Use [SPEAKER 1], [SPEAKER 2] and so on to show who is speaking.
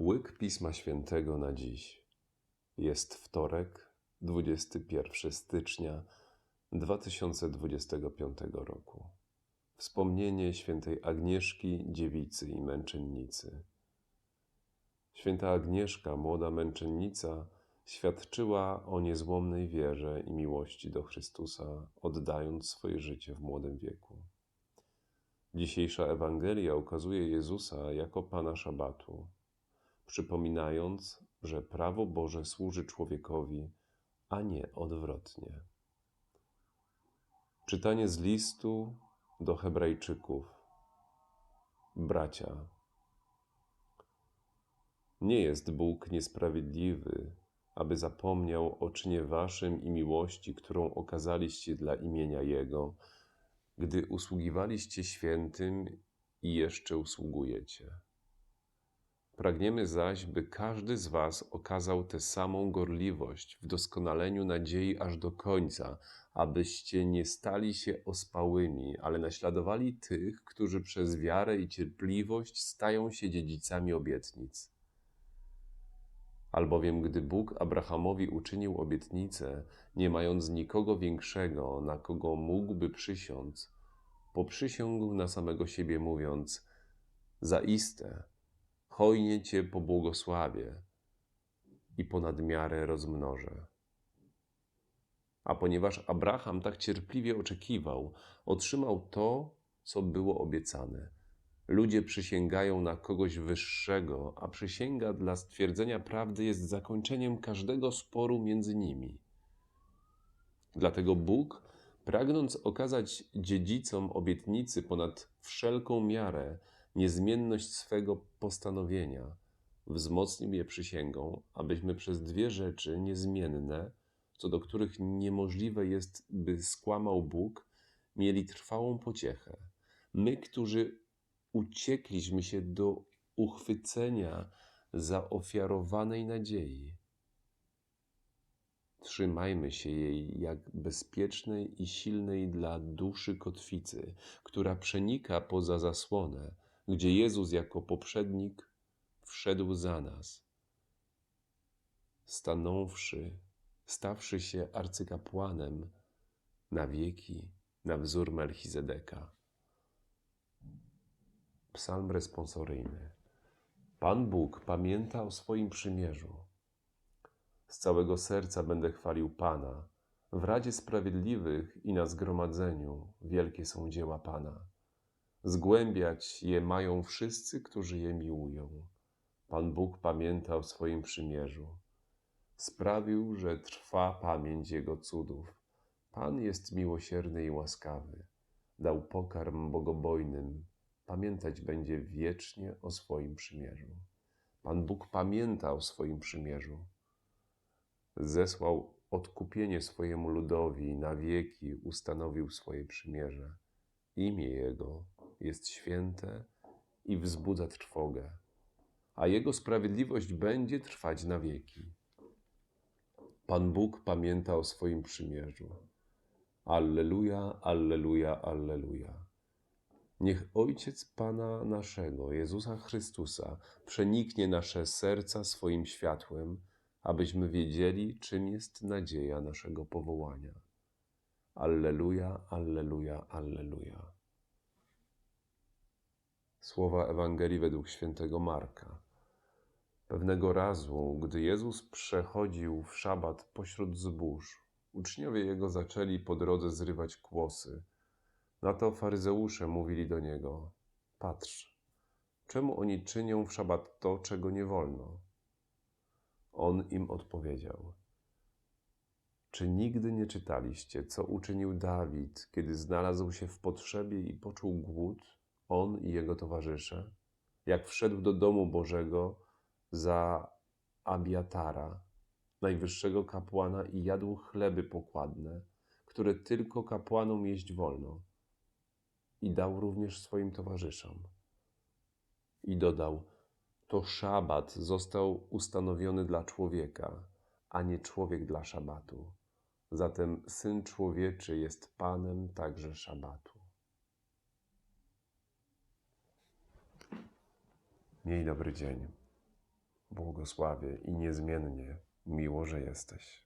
[SPEAKER 1] Łyk Pisma Świętego na dziś. Jest wtorek, 21 stycznia 2025 roku. Wspomnienie świętej Agnieszki, dziewicy i męczennicy. Święta Agnieszka, młoda męczennica, świadczyła o niezłomnej wierze i miłości do Chrystusa, oddając swoje życie w młodym wieku. Dzisiejsza Ewangelia ukazuje Jezusa jako Pana Szabatu, przypominając, że prawo Boże służy człowiekowi, a nie odwrotnie. Czytanie z listu do Hebrajczyków. Bracia, nie jest Bóg niesprawiedliwy, aby zapomniał o czynie waszym i miłości, którą okazaliście dla imienia Jego, gdy usługiwaliście świętym i jeszcze usługujecie. Pragniemy zaś, by każdy z Was okazał tę samą gorliwość w doskonaleniu nadziei aż do końca, abyście nie stali się ospałymi, ale naśladowali tych, którzy przez wiarę i cierpliwość stają się dziedzicami obietnic. Albowiem, gdy Bóg Abrahamowi uczynił obietnicę, nie mając nikogo większego, na kogo mógłby przysiąc, poprzysiągł na samego siebie, mówiąc: Zaiste, hojnie Cię pobłogosławię i ponad miarę rozmnożę. A ponieważ Abraham tak cierpliwie oczekiwał, otrzymał to, co było obiecane. Ludzie przysięgają na kogoś wyższego, a przysięga dla stwierdzenia prawdy jest zakończeniem każdego sporu między nimi. Dlatego Bóg, pragnąc okazać dziedzicom obietnicy ponad wszelką miarę niezmienność swego postanowienia, wzmocnił je przysięgą, abyśmy przez dwie rzeczy niezmienne, co do których niemożliwe jest, by skłamał Bóg, mieli trwałą pociechę. My, którzy uciekliśmy się do uchwycenia zaofiarowanej nadziei. Trzymajmy się jej jak bezpiecznej i silnej dla duszy kotwicy, która przenika poza zasłonę, gdzie Jezus jako poprzednik wszedł za nas. Stanąwszy, stawszy się arcykapłanem na wieki, na wzór Melchizedeka. Psalm responsoryjny. Pan Bóg pamięta o swoim przymierzu. Z całego serca będę chwalił Pana. W Radzie Sprawiedliwych i na zgromadzeniu wielkie są dzieła Pana. Zgłębiać je mają wszyscy, którzy je miłują. Pan Bóg pamięta o swoim przymierzu. Sprawił, że trwa pamięć Jego cudów. Pan jest miłosierny i łaskawy. Dał pokarm bogobojnym pamiętać będzie wiecznie o swoim przymierzu. Pan Bóg pamięta o swoim przymierzu. Zesłał odkupienie swojemu ludowi, na wieki ustanowił swoje przymierze. Imię Jego jest święte i wzbudza trwogę, a Jego sprawiedliwość będzie trwać na wieki. Pan Bóg pamięta o swoim przymierzu. Alleluja, alleluja, alleluja. Niech Ojciec Pana naszego, Jezusa Chrystusa, przeniknie nasze serca swoim światłem, abyśmy wiedzieli, czym jest nadzieja naszego powołania. Alleluja, alleluja, alleluja. Słowa Ewangelii według świętego Marka. Pewnego razu, gdy Jezus przechodził w szabat pośród zbóż, uczniowie Jego zaczęli po drodze zrywać kłosy – na to faryzeusze mówili do niego: Patrz, czemu oni czynią w szabat to, czego nie wolno? On im odpowiedział: Czy nigdy nie czytaliście, co uczynił Dawid, kiedy znalazł się w potrzebie i poczuł głód, on i jego towarzysze? Jak wszedł do domu Bożego za Abiatara, najwyższego kapłana, i jadł chleby pokładne, które tylko kapłanom jeść wolno i dał również swoim towarzyszom. I dodał: To szabat został ustanowiony dla człowieka, a nie człowiek dla szabatu. Zatem syn człowieczy jest panem także szabatu. Miej dobry dzień. błogosławię i niezmiennie miło, że jesteś.